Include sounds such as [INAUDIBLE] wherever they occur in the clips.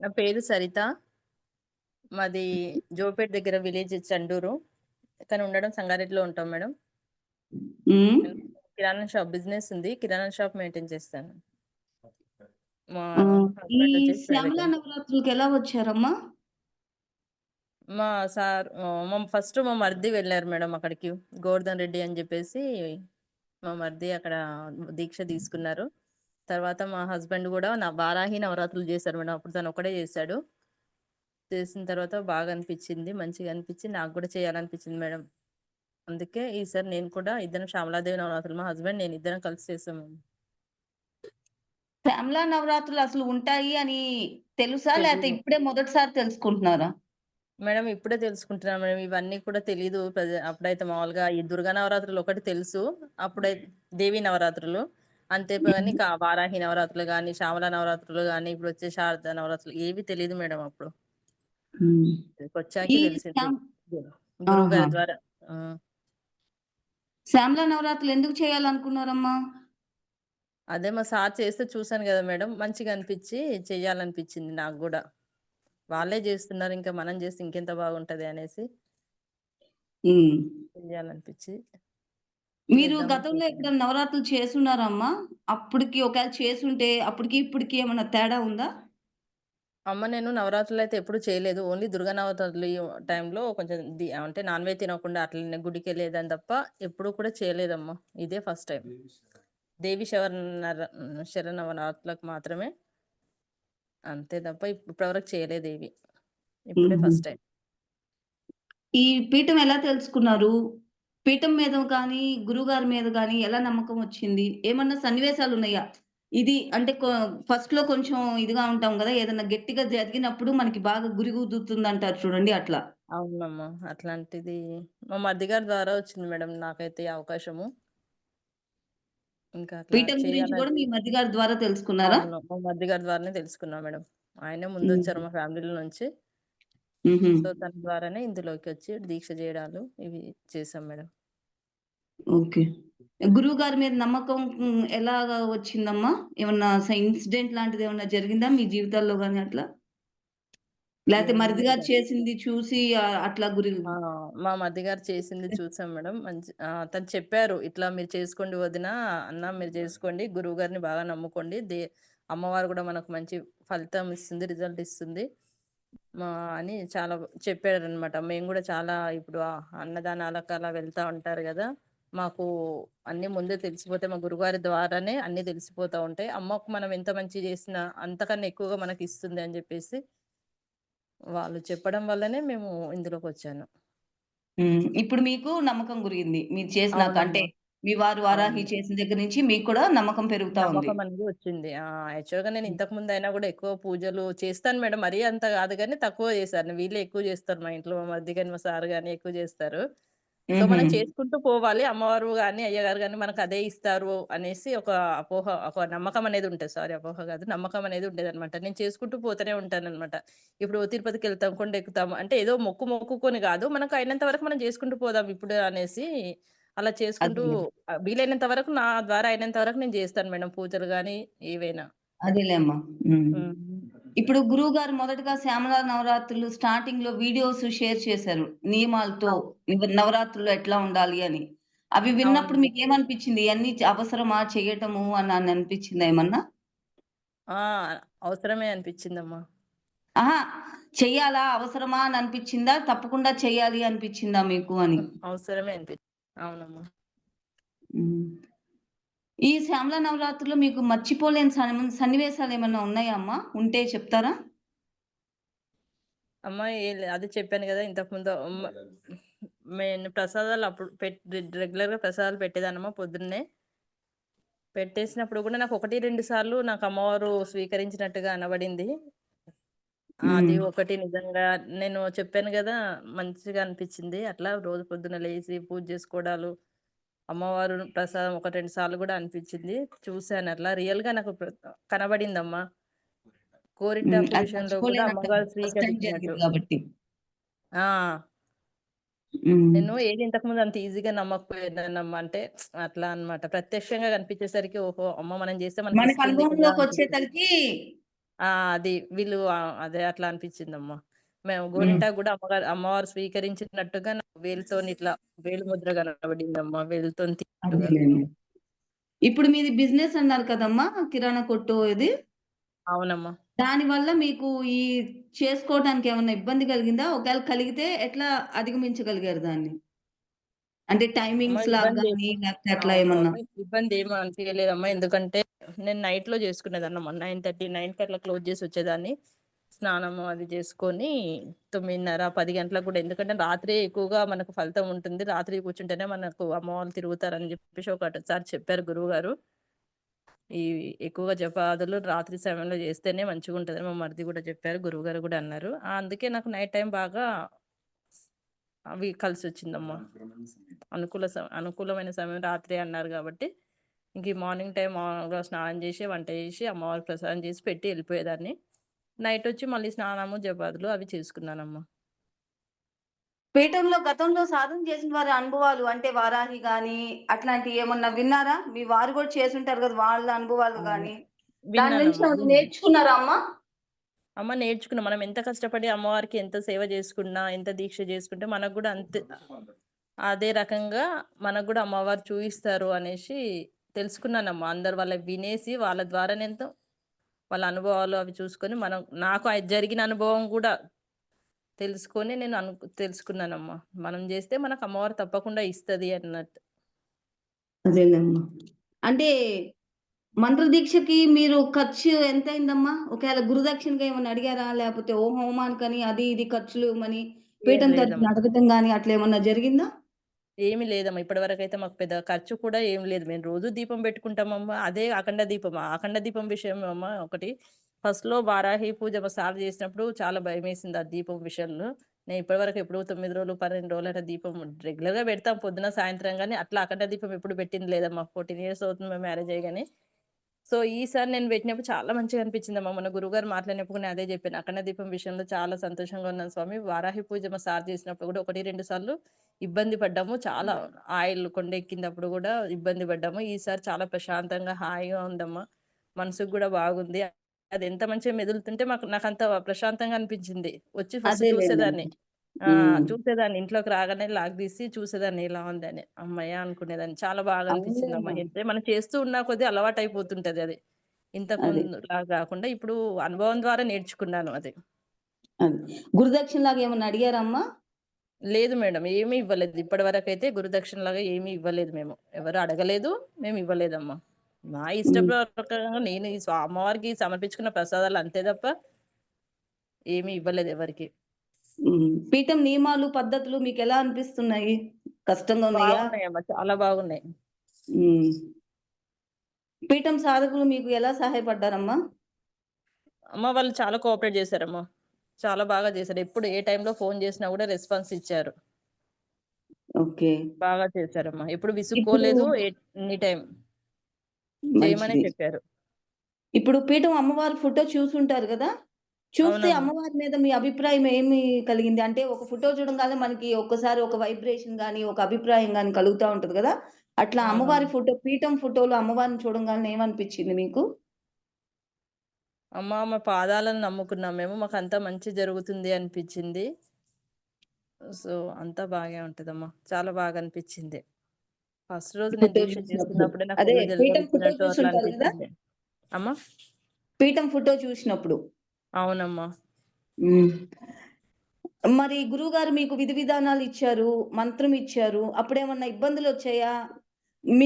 నా పేరు సరిత. మాది జోపేట్ దగ్గర విలేజ్ చండూరు. కానీ ఉండడం సంగారెడ్డిలో ఉంటాం మేడం. కిరాణా షాప్ బిజినెస్ ఉంది. కిరాణా షాప్ మెయింటైన్ చేస్తాను. మా! ఈ హస్బెండ్ వచ్చేసి శ్యామల ప్రైవేట్ నవరాత్రులకి ఎలా వచ్చారమ్మా? మా సార్ మా ఫస్ట్ మా మరిది వెళ్ళారు మేడం అక్కడికి. గోవర్ధన్ రెడ్డి అని చెప్పేసి మా మరిది అక్కడ దీక్ష తీసుకున్నారు. తర్వాత మా హస్బెండ్ కూడా నా వారాహి నవరాత్రులు చేశారు మేడం. అప్పుడు తను ఒక్కడే చేశాడు. చేసిన తర్వాత బాగా అనిపించింది. మంచిగా అనిపించి నాకు కూడా చేయాలనిపించింది మేడం. అందుకే ఈసారి నేను కూడా ఇద్దరం శ్యామలాదేవి నవరాత్రులు మా హస్బెండ్ నేను ఇద్దరం కలిసి చేసాము. శ్యామల నవరాత్రులు అసలు ఉంటాయి అని తెలుసా? తెలీదు. ఇప్పుడే మొదటిసారి తెలుసుకుంటున్నారా? మేడం ఇప్పుడే తెలుసుకుంటున్నాను మేడం. ఇవన్నీ కూడా తెలీదు. ప్రజ అప్పుడైతే మామూలుగా ఈ దుర్గా నవరాత్రులు ఒకటి తెలుసు. అప్పుడై దేవి నవరాత్రులు. అంతే గాని హ్మ్. కా వారాహి నవరాత్రులు గాని, శ్యామల నవరాత్రులు గాని, ఇప్పుడు వచ్చే శారద నవరాత్రులు ఏవి తెలీదు మేడం అప్పుడు. ఈ తెలిసింది. గురువు! గారి ద్వారా. శ్యామల నవరాత్రులు ఎందుకు చేయాలనుకున్నారమ్మా? అదే మా సార్ చేస్తే చూసాను కదా మేడం. మంచిగా అనిపించి చెయ్యాలనిపించింది నాకు గూడా. వాళ్ళే చేస్తున్నారు. ఇంకా మనం చేస్తే ఇంకెంత బాగుంటది అనేసి హ్మ్. చెయ్యాలనిపించి మీరు గతంలో చేశాను. ఎప్పుడైనా నవరాత్రులు చేసున్నారా అమ్మా? అప్పటికి ఒకవేళ చేసుంటే అప్పటికి ఇప్పటికి ఏమన్నా తేడా ఉందా? అమ్మ నేను నవరాత్రులయితే ఎప్పుడు చేయలేదు. ఓన్లీ దుర్గా నవరాత్రులు టైంలో కొంచెం అంటే నాన్ వెజ్ తినకుండా అట్లనే గుడికెళ్ళేదాన్ని తప్ప ఎప్పుడు కూడా చేయలేదమ్మా. ఇదే ఫస్ట్ టైం. దేవి శవన్నర శరన్నవరాత్రులకు మాత్రమే. అంతే తప్ప ఇప్పటివరకు చేయలేదేవి. ఇప్పుడే హుహు. First time. ఈ పీఠం ఎలా తెలుసుకున్నారు? పీఠం మీద గాని, గురువుగారి మీద గాని ఎలా నమ్మకం వచ్చింది? ఏమన్నా సన్నివేశాలున్నాయా? ఇది అంటే కొ ఫస్ట్‌లో కొంచెం ఇదిగా ఉంటాం గదా! ఏదన్నా గట్టిగా జరిగినప్పుడు మనకి బాగా గురి కుదురుతుందంటారు చూడండి అట్లా. అవునమ్మా. అట్లాంటిది మా మరిది గారి ద్వారా వచ్చింది మేడం నాకైతే ఈ అవకాశము. ఇంకా పీఠం గురించి గూడా మీ మరిది గారి ద్వారా తెలుసుకున్నారా? మా మరిది గారి ద్వారానే తెలుసుకున్నా మేడం. ఆయనే హుహు. ముందొచ్చారు మా ఫ్యామిలీలో నుంచి. సో, తన ద్వారానే ఇందులోకి వచ్చి దీక్ష చేయడాలు ఇవి చేశాం మేడం. ఓకే. గురువుగారి మీద నమ్మకం ఎలాగా వచ్చిందమ్మా? ఏమన్నా ఇన్సిడెంట్ లాంటిదేమన్నా జరిగిందా మీ జీవితాల్లో గాని అట్లా? లేతే మరిది గారు చేసింది చూసి అట్లా గురి! మా మరిది గారు చేసింది చూసాం మేడం. మంచి తను చెప్పారు. "ఇట్లా మీరు చేసుకోండి వదిన, అన్న మీరు చేసుకోండి. గురువుగారిని బాగా నమ్ముకోండి. దే అమ్మవారు కూడా మనకు మంచి ఫలితం ఇస్తుంది. రిజల్ట్ ఇస్తుంది." మా అని చాలా చెప్పారనమాట. మేము కూడా చాలా ఇప్పుడు అన్నదానాలకు అలా వెళ్తా ఉంటారు గదా! మాకు అన్నీ ముందే తెలిసిపోతాయి. మా గురువుగారి ద్వారానే అన్నీ తెలిసిపోతా ఉంటాయి. అమ్మకు మనం ఎంత మంచి చేసినా అంతకన్నా ఎక్కువగా మనకిస్తుంది అని జెప్పేసి వాళ్ళు చెప్పడం వల్లనే మేము ఇందులోకొచ్చాను. హ్మ్. ఇప్పుడు మీకు నమ్మకం కురిగింది. మీరు చేసినాక అంటే. మీ వారు వారాహి. చేసిన దగ్గర నుంచి మీకు కూడా నమ్మకం పెరుగుతా ఉంది. అనేది వచ్చింది. యాక్చువల్‌గా నేను. ఇంతకు ముందయినా గూడా ఎక్కువ పూజలు చేస్తాను మేడం. మరీ అంత గాదు గానీ తక్కువ చేశాను. వీళ్ళే ఎక్కువ చేస్తారు మా ఇంట్లో. మా మరిది గాని, మా సార్ గాని ఎక్కువ చేస్తారు. సో. మనం చేసుకుంటూ పోవాలి. అమ్మవారు గాని, అయ్యగారు గాని మనకు అదే ఇస్తారు అనేసి ఒక అపోహ, ఒక నమ్మకం అనేది ఉంటది. సారీ అపోహ గాదు. నమ్మకం అనేది ఉండేదనమాట. నేను చేసుకుంటూ పోతూనే ఉంటాననమాట. ఇప్పుడు తిరుపతికెళ్తాం, కొండెక్కుతాం అంటే ఏదో మొక్కు మొక్కుకొని గాదు. మనకు అయినంత వరకు మనం చేసుకుంటూ పోదాం ఇప్పుడు అనేసి అలా చేసుకుంటూ వీలైనంత వరకు నా ద్వారా అయినంత వరకు నేను చేస్తాను మేడం. పూజలు గాని, ఏవైనా. అదేలే ఇప్పుడు గురువుగారు మొదటగా శ్యామల నవరాత్రులు స్టార్టింగ్‌లో వీడియోస్ షేర్ చేశారు. నియమాలతో నవరాత్రుల్లో ఎట్లా ఉండాలి అని. అవి విన్నప్పుడు అవును. మీకేమనిపించింది? ఇయన్నీ చ అవసరమా చేయటము అని అని అనిపించిందా ఏమన్నా? ఆ! అవసరమే అనిపిచ్చిందమ్మా. అహా! చెయ్యాలా? అవసరమా? అని అనిపించిందా? తప్పకుండా చేయాలి అనిపించిందా మీకు అని? అవసరమే అనిపి అవునమ్మా. ఈ శ్యామల నవరాత్రుల్లో మీకు మర్చిపోలేని సన్ సన్నివేశాలేమన్నా ఉన్నాయా అమ్మా? ఉంటే చెప్తారా? అమ్మా అదే చెప్పాను గదా! ఇంతకుముందు నేను ప్రసాదాలు అప్పుడు రెగ్యులర్‌గా ప్రసాదాలు పెట్టేదాన్నమ్మా పొద్దున్నే. పెట్టేసినప్పుడు గూడా నాకు 1, 2 సార్లు నాకు అమ్మవారు స్వీకరించినట్టుగా అనబడింది. అది. ఒకటి నిజంగా నేను చెప్పాను గదా! మంచిగా అనిపిచ్చింది. అట్లా రోజు పొద్దున్న లేసి పూజ జేసుకోవడాలు అమ్మవారు ప్రసాదం ఒక 2 సార్లు గూడా అనిపిచ్చింది. చూసాను అట్లా. రియల్‌గా నాకు ప్ర కనబడిందమ్మా. అది విషయంలో కూడా. అమ్మవారు స్వీకరించినట్టు. నేను ఏది ఇంతకుముందు అంత ఈజీగా నమ్మకపోయేదాన్నమ్మా. అంటే అట్లా అన్నమాట. ప్రత్యక్షంగా కనిపించేసరికి ఓహో! అమ్మ మనం చేస్తే మనకు! అనిపించింది. ఆ! అది వీళ్ళు అదే అట్లా అనిపించిందమ్మా. మేము హ్మ్. గోరింటాకు గూడా అమ్మగారు అమ్మవారు స్వీకరించినట్టుగా నాకు వేలుతోని ఇట్లా వేలు ముద్ర. వేలుతోని తీసినట్టుగా. అదేలెండి. ఇప్పుడు మీది బిజినెస్ అన్నారు కదమ్మా! కిరాణా కొట్టు ఇది. అవునమ్మా. దానివల్ల మీకు ఈ చేసుకోవడానికి ఏమన్నా ఇబ్బంది కలిగిందా? ఒకవేళ కలిగితే ఎట్లా అధిగమించగలిగారు దాన్ని? అంటే అమ్మ టైమింగ్స్ అట్లా ఏమన్నా? ఇబ్బంది ఏమి అనిపియలేదమ్మా. ఎందుకంటే నేను నైట్‌లో చేసుకునేదాన్నమ్మా. 9:30, 9కి అట్లా క్లోజ్ చేసి వచ్చేదాన్ని. స్నానము అది చేసుకొని 9:30, 10 గంటలకు కూడా ఎందుకంటే రాత్రి ఎక్కువగా మనకు ఫలితం ఉంటుంది. రాత్రి కూర్చుంటేనే మనకు అమ్మవాళ్ళు తిరుగుతారని చెప్పేసి ఒకటిసారి చెప్పారు గురువుగారు. ఈ ఎక్కువగా జపాదులు రాత్రి సమయంలో చేస్తేనే మంచిగా ఉంటుంది మా మరిది కూడా చెప్పారు. గురువు గారు కూడా అన్నారు. అందుకే నాకు నైట్ టైం బాగా అవి కలిసి వచ్చిందమ్మా అనుకూల అనుకూలమైన సమయం రాత్రి అన్నారు కాబట్టి ఇంక మార్నింగ్ టైం స్నానం చేసి, వంట చేసి, అమ్మవారి ప్రసాదం చేసి పెట్టి వెళ్ళిపోయేదాన్ని ఎళ్ళిపోయేదాన్ని. నైటొచ్చి మళ్ళీ స్నానము, జపాదులు అవి చేసుకున్నానమ్మా. పీఠంలో గతంలో సాధన చేసిన వారి అనుభవాలు అంటే వారాహి గాని, అట్లాంటియి ఏమన్నా విన్నారా? మీ వారు గూడా చేసుంటారు గదా! వాళ్ళ అనుభవాలు. గాని. దాని నుంచి. నేర్చుకున్నారా అమ్మ? అమ్మ నేర్చుకున్నాం. మనం ఎంత కష్టపడి అమ్మవారికి ఎంత సేవ చేసుకున్నా, ఎంత దీక్ష చేసుకుంటే మనకు గూడా అంతే అదే రకంగా మనకు గూడా అమ్మవారు చూయిస్తారు అనేసి తెలుసుకున్నానమ్మా. అందరు వాళ్ళవి వినేసి వాళ్ళ ద్వారానే ఎంతో వాళ్ళ అనుభవాలు అవి చూసుకొని మనం నాకు అది జరిగిన అనుభవం గూడా తెలుసుకొని నేను అను తెలుసుకున్నానమ్మా. మనం జేస్తే మనకు అమ్మవారు తప్పకుండా ఇస్తది అన్నట్టు. అదేలేమ్మా. అంటే మంత్ర దీక్షకి మీరు ఖర్చు ఎంతయిందమ్మా? ఒకవేళ గురుదక్షిణగా ఏమన్నా అడిగారా? లేపోతే ఓ హోమానికని అది ఇది ఖర్చులు మని పీఠం. అడగటం గాని అట్లా ఏమన్నా జరిగిందా? ఏమి లేదమ్మా. ఇప్పటివరకైతే మాకు పెద్ద ఖర్చు కూడా ఏం లేదు. మేము రోజు దీపం పెట్టుకుంటామమ్మా. అదే అఖండ దీపం. అఖండ దీపం విషయం అమ్మ ఒకటి ఫస్ట్‌లో వారాహి పూజ మా స్టార్ట్ చేసినప్పుడు చాలా భయమేసింది ఆ దీపం విషయంలో. నేను ఇప్పటివరకు ఎప్పుడు తొమ్మిది రోజులు, 12 రోజులు అట్లా దీపం రెగ్యులర్‌గా పెడతాం పొద్దున, సాయంత్రం కానీ అట్లా అఖండ దీపం ఎప్పుడు పెట్టింది లేదమ్మా. 14 ఇయర్స్ అవుతుంది మేము మ్యారేజ్ అయ్యి కానీ సో, ఈసారి నేను పెట్టినప్పుడు చాలా మంచిగా అనిపించిందమ్మా. మొన్న గురువుగారు మాట్లాడినప్పుడు నేను అదే చెప్పాను. అఖండ దీపం విషయంలో చాలా సంతోషంగా ఉన్నాను స్వామి. వారాహి పూజ మా సార్ చేసినప్పుడు కూడా 1, 2 సార్లు ఇబ్బంది పడ్డాము. చాలా ఆయిల్ కొండెక్కినప్పుడు గూడా ఇబ్బంది పడ్డాము. ఈసారి చాలా ప్రశాంతంగా, హాయిగా ఉందమ్మా. మనసుకు గూడా బాగుంది. అది ఎంత మంచిగా మెదులుతుంటే మాకు నాకంత ప్రశాంతంగా అనిపించింది. వచ్చి ఫస్ట్ చూసేదాన్ని. ఆ! చూసేదాన్ని. ఇంట్లోకి రాగానే లాక్ తీసి చూసేదాన్ని ఎలా ఉందని. హమ్మయ్య! అనుకునేదాన్ని. చాలా బాగా అనిపించిందమ్మా. అవునులేమ్మా. అంటే మనం చేస్తూ ఉన్న కొద్దీ అలవాటయిపోతుంటది అది. ఇంతకు అదే. ముందులా గాకుండా ఇప్పుడు అనుభవం ద్వారా నేర్చుకున్నాను అది. అది. గురుదక్షిణలాగా ఏమన్నా అడిగారా అమ్మా? లేదు మేడం. ఏమీ ఇవ్వలేదు. ఇప్పటివరకైతే గురుదక్షిణలాగా ఏమీ ఇవ్వలేదు మేము. ఎవరు అడగలేదు. మేము ఇవ్వలేదమ్మా. నా హ్మ్. ఇష్టప్రకారంగా నేను ఈ స్వా అమ్మవారికి సమర్పించుకున్న ప్రసాదాలు అంతే తప్ప ఏమీ ఇవ్వలేదు ఎవరికీ. పీఠం నియమాలు, పద్ధతులు మీకెలా అనిపిస్తున్నాయి? కష్టంగా ఉన్నాయా? చాలా బాగున్నాయి. పీఠం సాధకులు మీకు ఎలా సహాయపడ్డారమ్మా? అమ్మ వాళ్ళు చాలా కోఆపరేట్ చేశారమ్మా. చాలా బాగా చేశారు. ఎప్పుడు ఏ టైంలో ఫోను చేసినా గూడా రెస్పాన్స్ ఇచ్చారు. ఓకే. బాగా చేశారమ్మా. ఎప్పుడు విసుక్కోలేదు. Any time చేయమనే. చెప్పారు. ఇప్పుడు పీఠం అమ్మవారి ఫోటో చూసుంటారు గదా! చూస్తే. అమ్మవారి మీద మీ అభిప్రాయం ఏమి కలిగింది? అంటే ఒక ఫోటో చూడంగానే మనకి ఒక్కసారి ఒక వైబ్రేషన్ గాని, ఒక అభిప్రాయం గాని కలుగుతా ఉంటది గదా! అట్లా అమ్మవారి. ఫోటో పీఠం ఫోటోలో అమ్మవారిని చూడంగానే ఏమనిపించింది మీకు? అమ్మ మా పాదాలను నమ్ముకున్నాం మేము. మాకంతా మంచి జరుగుతుంది అనిపిచ్చింది. సో, అంతా బాగే ఉంటదమ్మా. చాలా బాగా అనిపిచ్చింది. ఫస్ట్ రోజు నేను దీక్ష. చేస్తున్నప్పుడే. అమ్మా? పీఠం ఫోటో చూసినప్పుడు. అవునమ్మా. మరి గురువుగారు మీకు విధి విధానాలు ఇచ్చారు, మంత్రం ఇచ్చారు. అప్పుడేమన్నా ఇబ్బందులొచ్చాయా?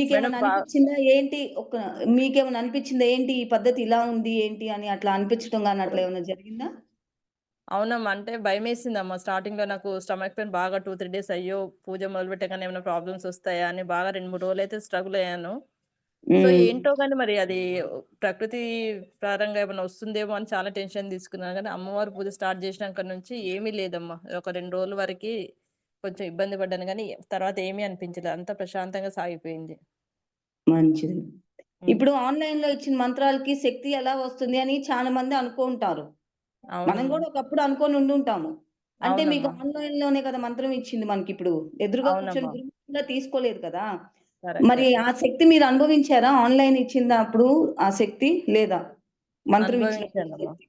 మేడం మీకేమన్నా బా అనిపిచ్చిందా? ఏంటి ఒక మీకేమన్నా అనిపిచ్చిందా? ఏంటి ఈ పద్ధతి ఇలా ఉంది ఏంటి అని అట్లా అనిపించడం గాని అట్లా ఏమన్నా జరిగిందా? అవునమ్మా. అంటే భయమేసిందమ్మా. స్టార్టింగ్‌లో నాకు స్టమక్ పెయిన్ బాగా 2, 3 డేస్ అయ్యో! పూజ మొదలుపెట్టగానే ఏమైనా ప్రాబ్లమ్స్ వస్తాయా అని బాగా 2, 3 రోజులైతే స్ట్రగుల్ అయ్యాను. సో. ఏంటో గాని మరి అది ప్రకృతి పరంగా ఏమన్నా వస్తుందేమో అని చాలా టెన్షన్ తీసుకున్నాను గానీ, అమ్మవారి పూజ స్టార్ట్ చేసినంక నుంచి ఏమీ లేదమ్మా. ఒక 2 రోజుల వరకి కొంచెం ఇబ్బంది పడ్డాను గానీ, తర్వాత ఏమీ అనిపించలేదు. అంతా ప్రశాంతంగా సాగిపోయింది. మంచిది. ఇప్పుడు ఆన్‌లైన్‌లో ఇచ్చిన మంత్రాలకి శక్తి ఎలా వస్తుంది అని చాలా మంది అనుకుంటారు. మనం. గూడా ఒకప్పుడు అనుకోని ఉండుంటాము. అంటే మీకు అవునమ్మా. ఆన్‌లైన్‌లోనే కదా మంత్రం ఇచ్చింది మనకిప్పుడు. ఎదురుగా కూర్చొని. గురువుగా తీసుకోలేదు కదా! మరి. ఆ శక్తి మీరు అనుభవించారా? ఆన్‌లైన్ ఇచ్చినప్పుడు ఆ శక్తి లేదా? మంత్రం?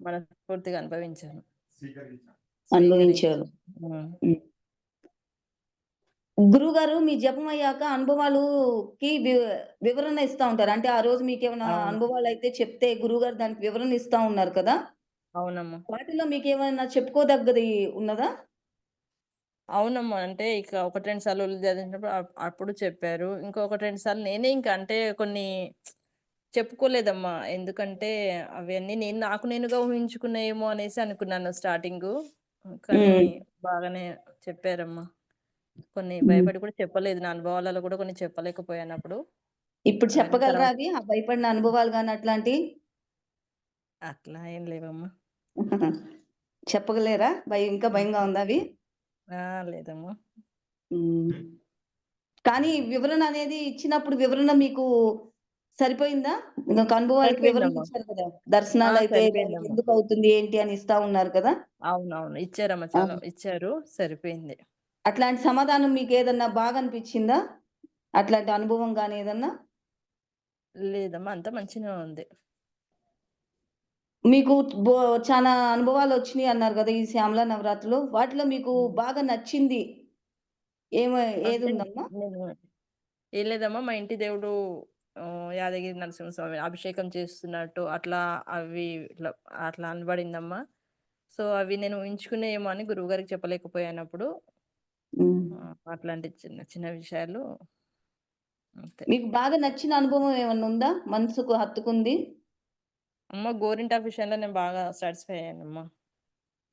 మనస్ఫూర్తిగా అనుభవించాను. అనుభవించారు. హ్మ్. గురువుగారు మీ జపం అయ్యాక అనుభవాలుకి వివరణ ఇస్తా ఉంటారు. అంటే ఆ రోజు మీకేమైనా అవును. అనుభవాలైతే చెప్తే గురువుగారు దానికి వివరణ ఇస్తా ఉన్నారు కదా! అవునమ్మా. వాటిలో మీకేమైనా చెప్పుకోదగ్గది ఉన్నదా? అవునమ్మా. అంటే ఇక 1, 2 సార్లు చదివినప్పుడు అప్ అప్పుడు చెప్పారు. ఇంకో 1, 2 సార్లు నేనే ఇంక అంటే కొన్ని చెప్పుకోలేదమ్మా. ఎందుకంటే అవన్నీ నేను నాకు నేనుగా ఊహించుకున్నాయేమో అనేసి అనుకున్నాను స్టార్టింగు. కానీ హ్మ్. బాగానే చెప్పారమ్మా. కొన్ని హ్మ్. భయపడి కూడా చెప్పలేదు. నా అనుభవాలలో కూడా కొన్ని చెప్పలేకపోయానప్పుడు. ఇప్పుడు చెప్పగలరా తర్వాత అవి? ఆ భయపడిన అనుభవాలు గాని అట్లాంటియి? అట్లా ఏం లేవమ్మా. [LAUGHS] చెప్పగలేరా? భయం ఇంకా హ్మ్. భయంగా ఉందా అవి? ఆ! లేదమ్మా. కానీ వివరణ అనేది ఇచ్చినప్పుడు వివరణ మీకు సరిపోయిందా? మీకు అనుభవాలకి వివరణ సరిపోయిందమ్మా. ఇచ్చారు కదా! ఆ! దర్శనాలైతే దానికి సరిపోయిందమ్మా. ఎందుకవుతుంది ఏంటి అని ఇస్తా ఉన్నారు కదా! అవునవును. ఇచ్చారమ్మా. ఆ! చాలా ఇచ్చారు. సరిపోయింది. అట్లాంటి సమాధానం మీకేదన్నా బాగా అనిపిచ్చిందా? అట్లాంటి అనుభవం గాని ఏదన్నా? లేదమ్మా. అంతా మంచిగానే ఉంది. మీకు బో చానా అనుభవాలొచ్చినియి అన్నారు గదా! ఈ శ్యామల నవరాత్రిలో. వాటిలో మీకు. బాగా నచ్చింది ఏమ ఏదుందమ్మా? నేను ఏం లేదమ్మా. మా ఇంటి దేవుడు యాదగిరి నరసింహస్వామి అభిషేకం చేస్తున్నట్టు అట్లా అవి ఇట్లా అట్లా అనబడిందమ్మా. సో, అవి నేను ఊహించుకునేయేమో అని గురువుగారికి చెప్పలేకపోయానప్పుడు. హ్మ్. ఆహ్, అట్లాంటి చిన్న చిన్న విషయాలు. మీకు బాగా నచ్చిన అనుభవం ఏమన్నా ఉందా? మనసుకు హత్తుకుంది? అమ్మ గోరింటాకు విషయంలో నేను బాగా సాటిస్ఫై అయ్యానమ్మా.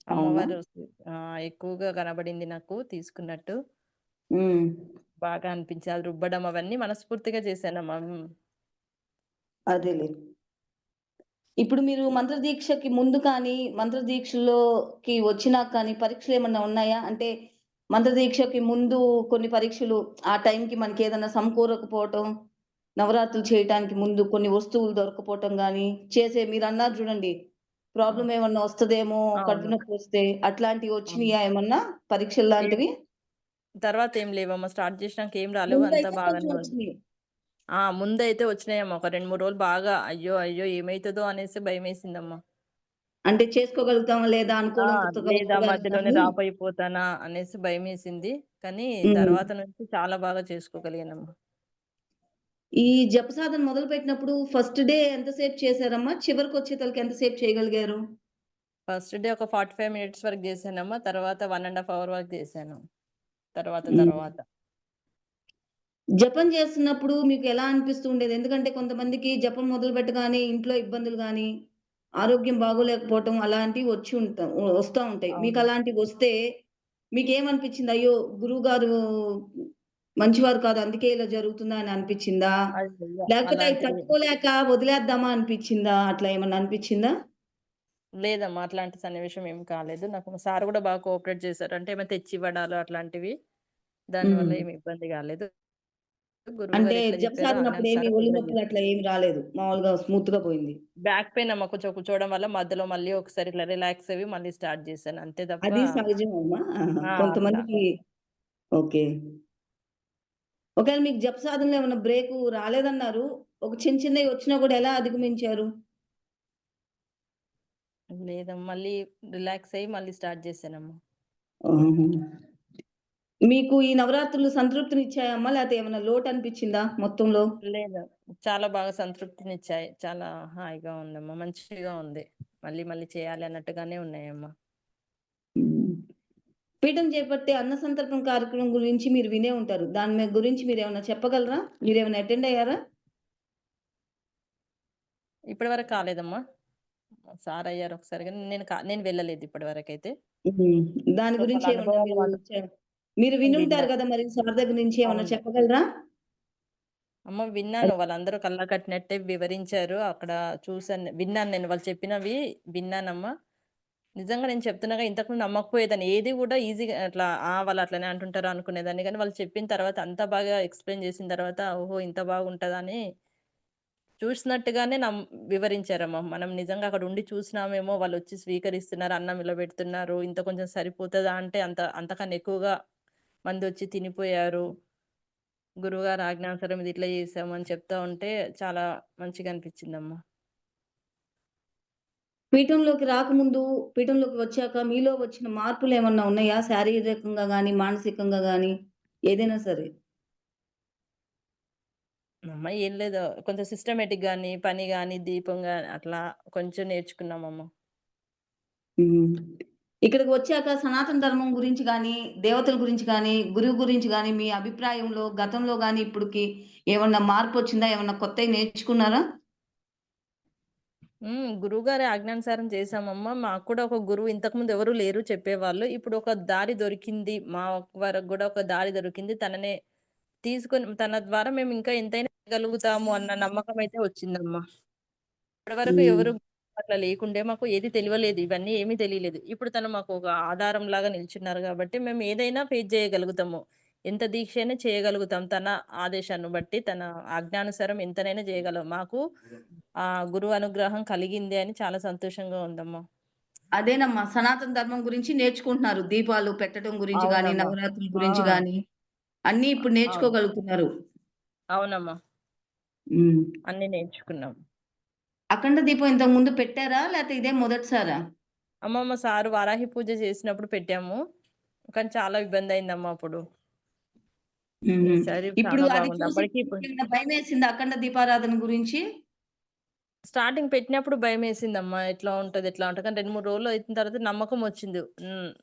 అవునా? అమ్మవారు ఎక్కువగా కనబడింది నాకు తీసుకున్నట్టు. బాగా అనిపించింది. అది రుబ్బడం అవన్నీ మనస్ఫూర్తిగా చేశానమ్మా. హ్మ్. అదేలే. ఇప్పుడు మీరు మంత్రదీక్షకి ముందు కానీ, మంత్రదీక్షలోకి వచ్చినాక కానీ పరీక్షలేమన్నా ఉన్నాయా? అంటే మంత్రదీక్షకి ముందు కొన్ని పరీక్షలు ఆ టైంకి మనకేదన్నా సమకూరకపోవటం, నవరాత్రులు చేయటానికి ముందు కొన్ని వస్తువులు దొరక్కపోవటం గాని, చేసే మీరన్నారు చూడండి. హ్మ్. ప్రాబ్లమ్ ఏమన్నా వస్తదేమో, కడుపు అవును. నొప్పొస్తే అట్లాంటివి. వచ్చినియా ఏమన్నా పరీక్షలు లాంటివి? తర్వాత ఏం లేవమ్మా. స్టార్ట్ చేసినాక ఏం రాలేవు. అంతా. వచ్చినియి. ఆ! ముందైతే వచ్చినాయమ్మా. ఒక 2, 3 రోజులు బాగా అయ్యో! అయ్యో! ఏమైతదో అనేసి భయమేసిందమ్మా. అంటే చేసుకోగలుగుతామా లేదా! అనుకూలతగా లేదా మధ్యలోనే అయిపోతానా అనేసి భయమేసింది. కానీ హ్మ్. తర్వాత నుంచి చాలా బాగా చేసుకోగలిగానమ్మా. ఈ జపసాధన మొదలుపెట్టినప్పుడు ఫస్ట్ డే ఎంతసేపు చేశారమ్మా? చివరికొచ్చేతలకి ఎంతసేపు చేయగలిగారు? ఫస్ట్ డే ఒక 45 మినిట్స్ వరకు చేశానమ్మా. తర్వాత 1 ½ అవర్ వరకు చేశాను. తర్వాత. తర్వాత. జపం చేస్తున్నప్పుడు మీకు ఎలా అనిపిస్తూ ఉండేది? ఎందుకంటే కొంతమందికి జపం మొదలుపెట్టగానే ఇంట్లో ఇబ్బందులు గాని, ఆరోగ్యం బాగోలేకపోవటం అలాంటివి వచ్చి ఉంటా వస్తా ఉంటాయి. అవును. మీకలాంటివొస్తే మీకేమనిపించింది? అయ్యో! గురువుగారు మంచివారు కాదు. అందుకే ఇలా జరుగుతుందా అని? అయ్యయ్యో! లేకపోతే అలాంటివి తట్టుకోలేక వదిలేద్దామా అనిపిచ్చిందా? అట్లా ఏమన్నా అనిపిచ్చిందా? లేదమ్మా. అట్లాంటి సన్నివేశం ఏమి కాలేదు. నాకు సార్ గూడా బాగా కోఆపరేట్ చేశారు. అంటే ఏమైనా తెచ్చివ్వడాలు అట్లాంటివి. దానివల్ల. ఏమి ఇబ్బంది గాలేదు. అంటే అనుసారం ఒళ్ళు నొప్పులు. అట్లా ఏమి రాలేదు. మామూలుగా స్మూత్‌గా పోయింది. బ్యాక్ పెయిన్ అమ్మ కొంచెం కూర్చోవడం వల్ల మధ్యలో మళ్ళీ ఒకసారి ఇట్లా రిలాక్స్ అయ్యి మళ్ళీ స్టార్ట్ చేశాను. అంతే తప్ప అది సహజం అమ్మా. కొంతమందికి ఓకే. ఒకవేళ మీకు జపసాధనలో ఏమన్నా బ్రేకు రాలేదన్నారు. ఒక చిన్న చిన్నయి వచ్చినా కూడా ఎలా అధిగమించారు? లేదమ్మా. మళ్ళీ రిలాక్స్ అయ్యి మళ్ళీ స్టార్ట్ చేశానమ్మా. మీకు ఈ నవరాత్రులు సంతృప్తినిచ్చాయమ్మా? లేతే ఏమన్నా లోటనిపిచ్చిందా మొత్తంలో? లేదు. చాలా బాగా సంతృప్తినిచ్చాయి. చాలా హాయిగా ఉందమ్మా. మంచిగా ఉంది. మళ్ళీ మళ్ళీ చేయాలి అన్నట్టుగానే ఉన్నాయమ్మా. పీఠం చేపట్టే అన్న సంతర్పణ కార్యక్రమం గురించి మీరు వినే ఉంటారు. దాని గురించి మీరేమన్నా చెప్పగలరా? మీరేమన్నా అటెండ్ అయ్యారా? ఇప్పటి వరకు కాలేదమ్మా. సార్ అయ్యారు ఒకసారి నేను నేను వెళ్ళలేదు ఇప్పటి వరకైతే. హ్మ్. దాని గురించి మీరు మీరు. వినుంటారు గదా! మరి సార్ దగ్గర నుంచి ఏమన్నా అవును. చెప్పగలరా? అమ్మ విన్నాను. వాళ్ళందరూ కళ్ళకట్టినట్టే వివరించారు. అక్కడ చూసాను. విన్నాను నేను వాళ్ళు చెప్పినవి విన్నానమ్మా. నిజంగా నేను చెప్తున్నాగా ఇంతకుముందు నమ్మకపోయేదాన్ని. ఏది కూడా ఈజీగా అట్లా ఆ! వాళ్ళు అట్లనే అంటుంటారు అనుకునేదాన్ని. కానీ వాళ్ళు చెప్పిన తర్వాత అంత బాగా ఎక్స్‌ప్లెయిన్ చేసిన తర్వాత ఓహో! ఇంత బాగుంటుందని చూసినట్టుగానే నమ్ వివరించారమ్మా మనం నిజంగా అక్కడ ఉండి చూసినామేమో వాళ్ళు వచ్చి స్వీకరిస్తున్నారు, అన్నం ఇలా పెడుతున్నారు. ఇంత కొంచెం సరిపోతుందా అంటే అంత అంతకన్నా ఎక్కువగా మంది వచ్చి తినిపోయారు. గురువుగారు ఆజ్ఞానుసారం ఇది ఇట్లా చేసామని చెప్తా ఉంటే చాలా మంచిగా అనిపించిందమ్మా. పీఠంలోకి రాకముందు, పీఠంలోకి వచ్చాక మీలో వచ్చిన మార్పులేమన్నా ఉన్నాయా? శారీరకంగా గాని, మానసికంగా గాని ఏదైనా సరే? అమ్మ ఏం లేదు. కొంచెం సిస్టమేటిక్ గాని, పని గాని, దీపం గాని అట్లా కొంచెం నేర్చుకున్నామమ్మ. ఇక్కడికి వచ్చాక సనాతన ధర్మం గురించి గాని, దేవతల గురించి గాని, గురువు గురించి గాని మీ అభిప్రాయంలో గతంలో గాని, ఇప్పటికి ఏమన్నా మార్పొచ్చిందా? ఏమన్నా కొత్తయి నేర్చుకున్నారా? హ్మ్. గురువుగారి ఆజ్ఞానుసారం చేశామమ్మ. మాకు కూడా ఒక గురువు ఇంతకుముందు ఎవరు లేరు చెప్పేవాళ్ళు. ఇప్పుడు ఒక దారి దొరికింది. మా వరకు గూడా ఒక దారి దొరికింది. తననే తీసుకొని తన ద్వారా మేము ఇంకా ఎంతైనా చేయగలుగుతాము అన్న నమ్మకం అయితే వచ్చిందమ్మా. ఇప్పటివరకు హ్మ్. ఎవరు అట్లా లేకుండే మాకు ఏది తెలవలేదు. ఇవన్నీ ఏమీ తెలియలేదు. ఇప్పుడు తను మాకు ఒక ఆధారంలాగా నిల్చున్నారు గాబట్టి మేము ఏదైనా ఫేస్ చేయగలుగుతాము. ఎంత దీక్ష అయినా చేయగలుగుతాం. తన ఆదేశాన్ని బట్టి, తన ఆజ్ఞానుసారం ఎంతనైనా చేయగలం. మాకు ఆ గురువు అనుగ్రహం కలిగింది అని చాలా సంతోషంగా ఉందమ్మా. అదేనమ్మా సనాతన ధర్మం గురించి నేర్చుకుంటున్నారు. దీపాలు పెట్టడం గురించి అవునమ్మా. నవరాత్రుల! గురించి గాని అన్నీ ఇప్పుడు. నేర్చుకోగలుగుతున్నారు. అవునమ్మా. అన్నీ నేర్చుకున్నాం. అఖండ దీపం ఇంతకు ముందు పెట్టారా? లేతే ఇదే మొదటిసారా? అమ్మ మా సారు వారాహి పూజ చేసినప్పుడు పెట్టాము. కానీ చాలా ఇబ్బందయిందమ్మా అప్పుడు. ఇప్పుడు మీకేమైనా భయమేసిందా అఖండ దీపారాధన గురించి? స్టార్టింగ్ పెట్టినప్పుడు భయమేసిందమ్మా. ఎట్లా ఉంటది? ఎట్లా ఉంటది? కానీ 2, 3 రోజులు అయిన తర్వాత నమ్మకం వచ్చింది.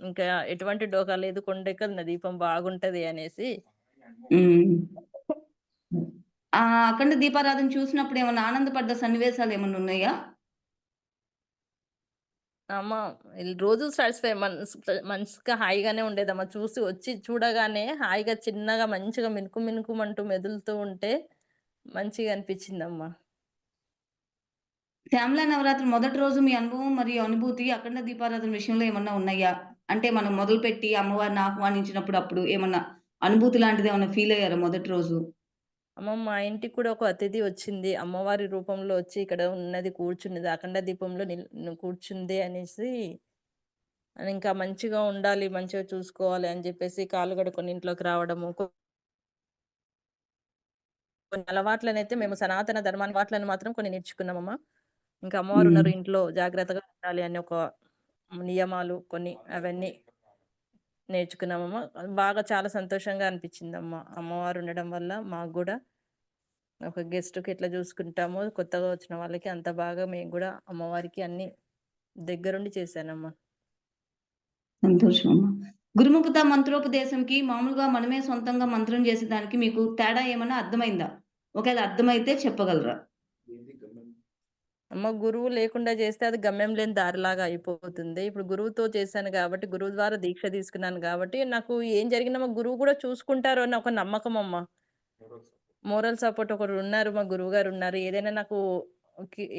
ఇంకా ఎటువంటి డోకా లేదు. కొండెక్కదు నా దీపం బాగుంటది అనేసి. అఖండ దీపారాధన చూసినప్పుడు ఏమన్నా ఆనందపడ్డ సన్నివేశాలేమన్నా ఉన్నాయా? అమ్మ రోజు సాటిస్ఫై మనసు మనసుగా హాయిగానే ఉండేదమ్మా. చూసి వచ్చి చూడగానే హాయిగా చిన్నగా మంచిగా మినుకు మినుకుమంటూ మెదులుతూ ఉంటే మంచిగా అనిపించిందమ్మా. శ్యామల నవరాత్రి మొదటి రోజు మీ అనుభవం మరియు అనుభూతి అఖండ దీపారాధన విషయంలో ఏమన్నా ఉన్నాయా? అంటే మనం మొదలుపెట్టి అమ్మవారిని ఆహ్వానించినప్పుడు అప్పుడు ఏమన్నా అనుభూతి లాంటిది ఏమన్నా ఫీల్ అయ్యారా మొదటి రోజు? అమ్మ మా ఇంటికి కూడా ఒక అతిథి వచ్చింది. అమ్మవారి రూపంలో వచ్చి ఇక్కడ ఉన్నది కూర్చున్నది. అఖండ దీపంలో నిల్ కూర్చుంది అనేసి ఇంకా మంచిగా ఉండాలి, మంచిగా చూసుకోవాలి అని జెప్పేసి కాళ్ళు కడుక్కొని ఇంట్లోకి రావడము. కొన్ని అలవాట్లనైతే మేము సనాతన ధర్మ అలవాట్లను మాత్రం కొన్ని నేర్చుకున్నామమ్మా. ఇంకా హ్మ్. అమ్మవారున్నారు ఇంట్లో జాగ్రత్తగా ఉండాలి అని ఒక నియమాలు కొన్ని అవన్నీ నేర్చుకున్నామమ్మ. బాగా చాలా సంతోషంగా అనిపించిందమ్మ. అమ్మవారు ఉండడం వల్ల మాకు గూడా ఒక గెస్ట్‌కి ఎట్లా చూసుకుంటామో కొత్తగా వచ్చిన వాళ్ళకి అంత బాగా మేము గూడా అమ్మవారికి అన్నీ దగ్గరుండి చేశానమ్మా. సంతోషం అమ్మ. గురుముఖత మంత్రోపదేశంకి మామూలుగా మనమే సొంతంగా మంత్రం చేసేదానికి మీకు తేడా ఏమన్నా అర్థమైందా? ఒకవేళ అర్థమైతే చెప్పగలరా? అమ్మ గురువు లేకుండా చేస్తే అది గమ్యం లేని దారిలాగా అయిపోతుంది. ఇప్పుడు గురువుతో చేశాను గాబట్టి, గురువు ద్వారా దీక్ష తీసుకున్నాను గాబట్టి, నాకు ఏం జరిగినా మా గురువు గూడా చూసుకుంటారు అన్న ఒక నమ్మకమమ్మ. మోరల్ సపోర్ట్ ఒకరు ఉన్నారు మా గురువు గారు ఉన్నారు ఏదైనా నాకు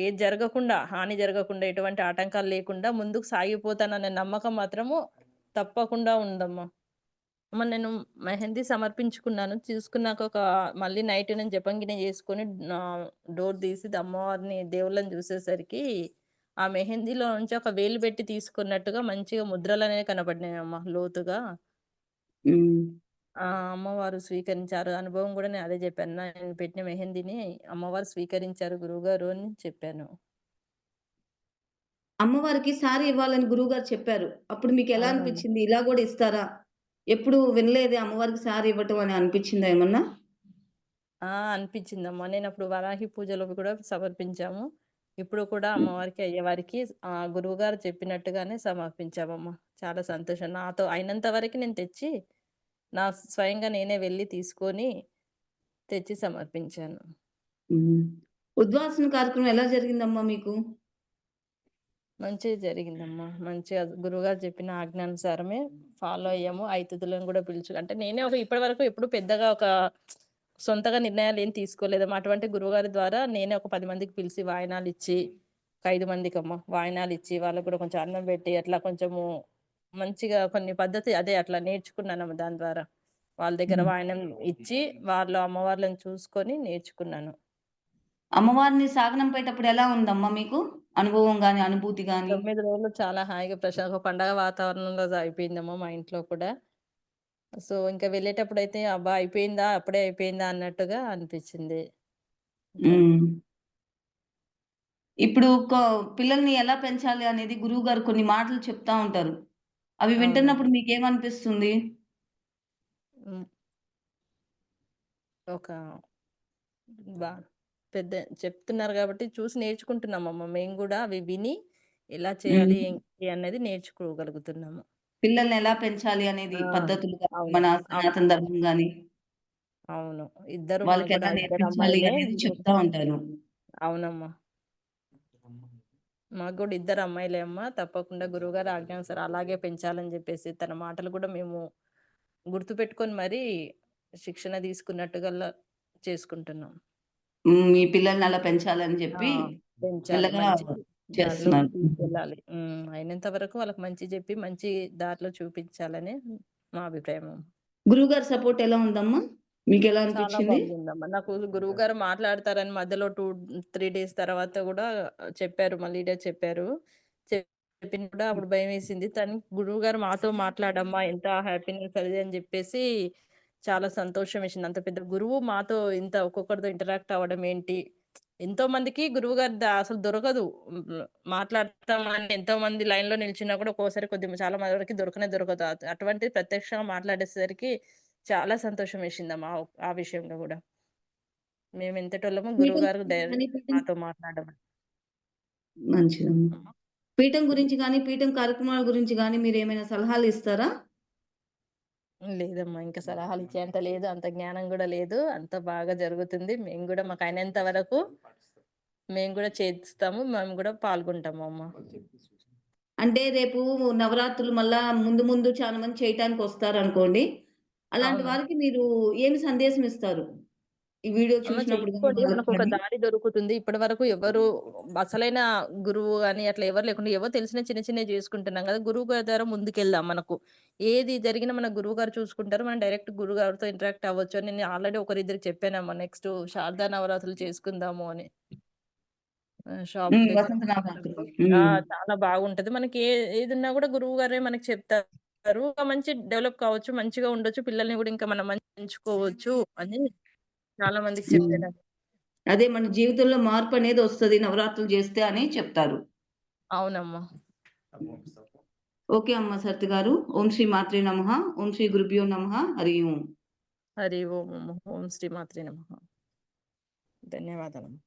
ఏది జరగకుండా, హాని జరగకుండా, ఎటువంటి ఆటంకాలు లేకుండా ముందుకు సాగిపోతాననే నమ్మకం మాత్రము తప్పకుండా ఉందమ్మా. అమ్మ నేను మెహందీ సమర్పించుకున్నాను. చూసుకున్నాక ఒక మళ్ళీ నైట్ నేను జపంగిన చేసుకొని డోర్ తీసి అమ్మవారిని, దేవుళ్ళని చూసేసరికి ఆ మెహందీలో నుంచి ఒక వేలు పెట్టి తీసుకున్నట్టుగా మంచిగా ముద్రలు అనేవి కనపడినాయి అమ్మ లోతుగా. ఆ! అమ్మవారు స్వీకరించారు. అనుభవం గూడా నేను అదే జెప్పాను. నేను పెట్టిన మెహందీని అమ్మవారు స్వీకరించారు గురువుగారు అని చెప్పాను. అమ్మవారికి సారీ ఇవ్వాలని గురువుగారు చెప్పారు. అప్పుడు మీకెలా అవునమ్మా. అనిపిచ్చింది? ఇలా గూడా ఇస్తారా? ఎప్పుడు వినలేదే అమ్మవారికి సారీ ఇవ్వటం అని అనిపిచ్చిందా ఏమన్నా? ఆ! అనిపించిందమ్మా. నేనప్పుడు వరాహి పూజలో కూడా సమర్పించాము. ఇప్పుడు కూడా. అమ్మవారికి, అయ్యవారికి ఆహ్, గురువుగారు చెప్పినట్టుగానే సమర్పించామమ్మా. చాలా సంతోషం. నాతో అయినంత వరకి నేను తెచ్చి, నా స్వయంగా నేనే వెళ్ళి తీసుకొని, తెచ్చి సమర్పించాను. ఉద్వాసన కార్యక్రమం ఎలా జరిగిందమ్మా మీకు? మంచిగా జరిగిందమ్మా. మంచిగా గురువుగారు చెప్పిన ఆజ్ఞానుసారమే ఫాలో అయ్యాము. అతిథులను గూడా పిలుచు అంటే నేనే ఒక ఇప్పటి వరకు ఎప్పుడు పెద్దగా ఒక సొంతగా నిర్ణయాలేం తీసుకోలేదమ్మా. అటువంటి గురువుగారి ద్వారా నేనే ఒక 10 మందికి పిలిసి వాయినాలిచ్చి ఒక 5 మందికమ్మ. వాయినాలిచ్చి వాళ్ళకి గూడా కొంచెం అన్నం బెట్టి అట్లా కొంచెము మంచిగా కొన్ని పద్ధతి అదే అట్లా నేర్చుకున్నానమ్మ దాని ద్వారా. వాళ్ళ దగ్గర. వాయనం ఇచ్చి, వాళ్ళు అమ్మవార్లను చూసుకొని నేర్చుకున్నాను. అమ్మవారిని సాగనంపేటప్పుడు ఎలా ఉందమ్మా మీకు? అనుభవం గాని, అనుభూతి గాని? 9 రోజులు చాలా హాయిగా ప్రశా ఒక పండగ వాతావరణంలో అయిపోయిందమ్మా మా ఇంట్లో కూడా. సో, ఇంక వెళ్ళేటప్పుడైతే అబ్బా! అయిపోయిందా? అప్పుడే అయిపోయిందా? అన్నట్టుగా. హ్మ్. ఇప్పుడు పిల్లల్ని ఎలా పెంచాలి అనేది గురువుగారు కొన్ని మాటలు చెప్తా ఉంటారు. అవి. వింటున్నప్పుడు మీకేమనిపిస్తుంది? ఒక బా పెద్ద చెప్తున్నారు గాబట్టి చూసి నేర్చుకుంటున్నామమ్మ మేము గూడా అవి విని ఎలా చేయాలి. ఏంటి అనేది నేర్చుకోగలుగుతున్నాము. పిల్లల్ని ఎలా పెంచాలి అనేది! పద్ధతులు. మన. సనాతన ధర్మం గాని అవును. ఇద్దరు వాళ్ళకెలా ఇద్దరు నేర్పించాలి. అనేది చెప్తా ఉంటారు. అవునమ్మా. మాకు గూడా ఇద్దరు అమ్మాయిలే అమ్మ. తప్పకుండా గురువుగారి ఆజ్ఞానుసారం అలాగే పెంచాలని జెప్పేసి తన మాటలు గూడా మేము గుర్తుపెట్టుకొని మరీ శిక్షణ తీసుకున్నట్టుగల్లా చేసుకుంటున్నాం. మీ పిల్లల్ని అలా పెంచాలని. తీసుకెళ్ళాలి. హ్మ్. అయినంత వరకు వాళ్ళకి మంచి జెప్పి, మంచి దారిలో చూపించాలని మా అభిప్రాయము. గురువుగారి సపోర్ట్ ఎలా ఉందమ్మా? మీకెలా చాలా అనిపిచ్చింది? బాగుందమ్మా. నాకు గురువుగారు మాట్లాడతారని మధ్యలో 2, 3 డేస్ తర్వాత గూడా చెప్పారు. మా లీడర్ చెప్పారు. చెప్పిన కూడా అప్పుడు భయమేసింది. కానీ గురువుగారు మాతో మాట్లాడమ్మా ఎంత హ్యాపీనెస్ అది అని జెప్పేసి చాలా సంతోషం వేసింది. అంత పెద్ద గురువు మాతో ఇంత ఒక్కొక్కరితో ఇంటరాక్ట్ అవ్వడం ఏంటి? ఎంతో మందికి గురువుగారి ద అసలు దొరకదు. మాట్లాడతామని ఎంతోమంది లైన్‌లో నిల్చున్నా కూడా ఒక్కోసారి కొద్దిగా చాలా వరకి దొరకనే దొరకదు. అట్ అటువంటిది ప్రత్యక్షంగా మాట్లాడేసరికి చాలా సంతోషం వేసిందమ్మా ఆ విషయంలో. మేమెంతటోళ్ళమో పీఠం గురువుగారు గురించి డైరెక్ట్ గాని, పీఠం మాతో మాట్లాడడం. మంచిదమ్మా. అమ్మా! పీఠం గురించి గాని, పీఠం కార్యక్రమాల గురించి గాని మీరేమైనా సలహాలు ఇస్తారా? లేదమ్మా. ఇంకా సలహాలు ఇచ్చేంత లేదు. అంత జ్ఞానం గూడా లేదు. అంత బాగా జరుగుతుంది. మేము గూడా మాకైనంత వరకు మేము గూడా చేస్తాము. మేము గూడా పాల్గొంటామమ్మ. అంటే రేపు నవరాత్రులు మళ్ళా ముందు ముందు చాలా మంది చేయటానికొస్తారనుకోండి. అలాంటి. వారికి మీరు ఏమి సందేశం ఇస్తారు? ఈ వీడియో చూసినప్పుడు మనకొక గాని? దారి దొరుకుతుంది. ఇప్పటి వరకు ఎవరు అసలైన గురువు గాని అట్లా ఎవరు లేకుండా ఏవో తెలిసిన చిన్న చిన్నయి జేసుకుంటున్నాం గదా! గురువు గారి ద్వారా ముందుకెళ్దాం మనకు. ఏది జరిగినా మన గురువుగారు చూసుకుంటారు. మనం డైరెక్ట్ గురువుగారితో ఇంటరాక్ట్ అవ్వచ్చు అని నేను ఆల్రెడీ ఒకరిద్దరికి చెప్పానమ్మా. నెక్స్ట్ శారదా నవరాత్రులు చేసుకుందాము అని. షాప్. చాలా బాగుంటది. మనకి ఏ ఏదున్నా గూడా గురువుగారే మనకి చెప్తారు. మంచి డెవలప్ కావచ్చు. మంచిగా ఉండొచ్చు. పిల్లల్ని గూడా ఇంకా మనం మంచిగా పెంచుకోవచ్చు అని చాలా మందికి హ్మ్. చెప్పాను. అదే మన జీవితంలో మార్పనేదొస్తది నవరాత్రులు జేస్తే అని చెప్తారు. అవునమ్మా. ఓకే అమ్మ సరిత గారు. ఓం శ్రీ మాత్రే నమః. ఓం శ్రీ గురుభ్యో నమః. హరి ఓం. హరి ఓం. ఓం శ్రీ మాత్రే నమః. ధన్యవాదాలమ్మ.